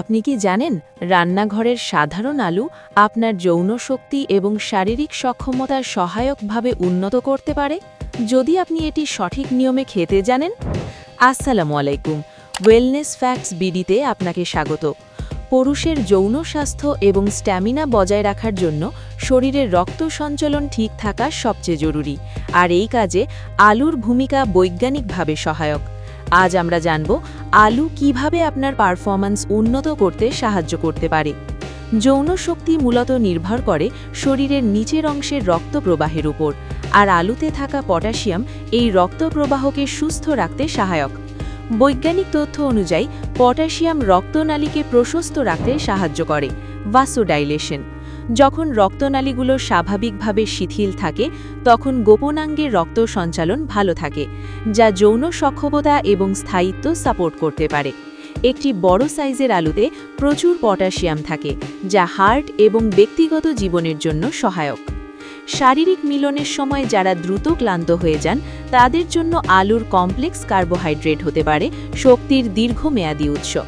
আপনি কি জানেন, রান্নাঘরের সাধারণ আলু আপনার যৌন শক্তি এবং শারীরিক সক্ষমতার সহায়কভাবে উন্নত করতে পারে? যদি আপনি এটি সঠিক নিয়মে খেতে জানেন? আসসালামু আলাইকুম। ওয়েলনেস ফ্যাক্টস বিডিতে আপনাকে স্বাগত। পুরুষের যৌন স্বাস্থ্য এবং স্ট্যামিনা বজায় রাখার জন্য শরীরের রক্ত সঞ্চালন ঠিক থাকা সবচেয়ে জরুরি। আর এই কাজে আলুর ভূমিকা বৈজ্ঞানিকভাবে সহায়ক। আজ আমরা জানব আলু কীভাবে আপনার পারফরম্যান্স উন্নত করতে সাহায্য করতে পারে। যৌন শক্তি মূলত নির্ভর করে শরীরের নিচের অংশের রক্ত প্রবাহের উপর, আর আলুতে থাকা পটাশিয়াম এই রক্ত প্রবাহকে সুস্থ রাখতে সহায়ক। বৈজ্ঞানিক তথ্য অনুযায়ী, পটাশিয়াম রক্তনালীকে প্রশস্ত রাখতে সাহায্য করে ভাসোডাইলেশন যখন রক্তনালীগুলো স্বাভাবিকভাবে শিথিল থাকে, তখন গোপনাঙ্গে রক্ত সঞ্চালন ভালো থাকে, যা যৌন সক্ষমতা এবং স্থায়িত্ব সাপোর্ট করতে পারে। একটি বড় সাইজের আলুতে প্রচুর পটাশিয়াম থাকে, যা হার্ট এবং ব্যক্তিগত জীবনের জন্য সহায়ক। শারীরিক মিলনের সময় যারা দ্রুত ক্লান্ত হয়ে যান, তাদের জন্য আলুর কমপ্লেক্স কার্বোহাইড্রেট হতে পারে, শক্তির দীর্ঘমেয়াদী উৎস।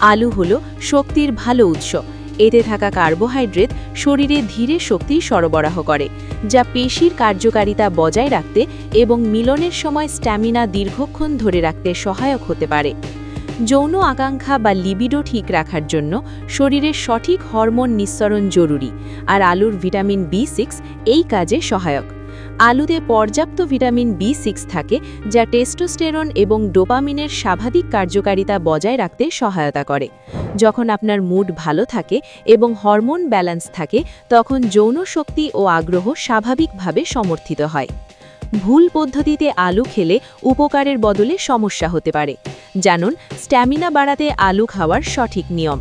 আলু হল শক্তির ভালো উৎস এতে থাকা কার্বোহাইড্রেট শরীরে ধীরে শক্তি সরবরাহ করে, যা পেশির কার্যকারিতা বজায় রাখতে এবং মিলনের সময় স্ট্যামিনা দীর্ঘক্ষণ ধরে রাখতে সহায়ক হতে পারে। যৌন আকাঙ্ক্ষা বা লিবিডো ঠিক রাখার জন্য শরীরের সঠিক হরমোন নিঃসরণ জরুরি, আর আলুর ভিটামিন বি সিক্স এই কাজে সহায়ক। আলুতে পর্যাপ্ত ভিটামিন বি সিক্স থাকে, যা টেস্টোস্টেরন এবং ডোপামিনের স্বাভাবিক কার্যকারিতা বজায় রাখতে সহায়তা করে। যখন আপনার মুড ভালো থাকে এবং হরমোন ব্যালেন্স থাকে, তখন যৌন শক্তি ও আগ্রহ স্বাভাবিকভাবে সমর্থিত হয়। ভুল পদ্ধতিতে আলু খেলে উপকারের বদলে সমস্যা হতে পারে। জানুন, স্ট্যামিনা বাড়াতে আলু খাওয়ার সঠিক নিয়ম।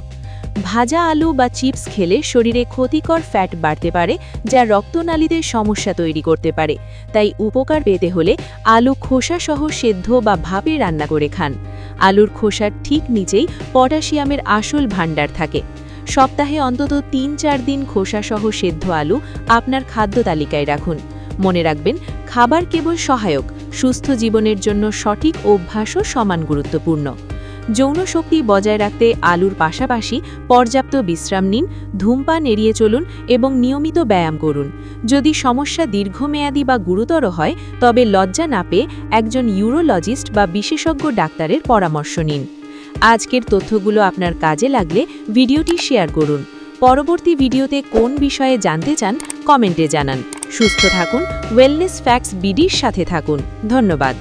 ভাজা আলু বা চিপস খেলে শরীরে ক্ষতিকর ফ্যাট বাড়তে পারে, যা রক্তনালীতে সমস্যা তৈরি করতে পারে। তাই উপকার পেতে হলে আলু খোসাসহ সেদ্ধ বা ভাপে রান্না করে খান। আলুর খোসার ঠিক নিচেই পটাশিয়ামের আসল ভাণ্ডার থাকে। সপ্তাহে অন্তত তিন চার দিন খোসাসহ সেদ্ধ আলু আপনার খাদ্য তালিকায় রাখুন। মনে রাখবেন, খাবার কেবল সহায়ক, সুস্থ জীবনের জন্য সঠিক অভ্যাসও সমান গুরুত্বপূর্ণ। যৌন শক্তি বজায় রাখতে আলুর পাশাপাশি পর্যাপ্ত বিশ্রাম নিন, ধূমপান এড়িয়ে চলুন এবং নিয়মিত ব্যায়াম করুন। যদি সমস্যা দীর্ঘমেয়াদী বা গুরুতর হয়, তবে লজ্জা না পেয়ে একজন ইউরোলজিস্ট বা বিশেষজ্ঞ ডাক্তারের পরামর্শ নিন। আজকের তথ্যগুলো আপনার কাজে লাগলে ভিডিওটি শেয়ার করুন। পরবর্তী ভিডিওতে কোন বিষয়ে জানতে চান, কমেন্টে জানান। সুস্থ থাকুন ওয়েলনেস ফ্যাক্টস বিডির সাথে থাকুন। ধন্যবাদ।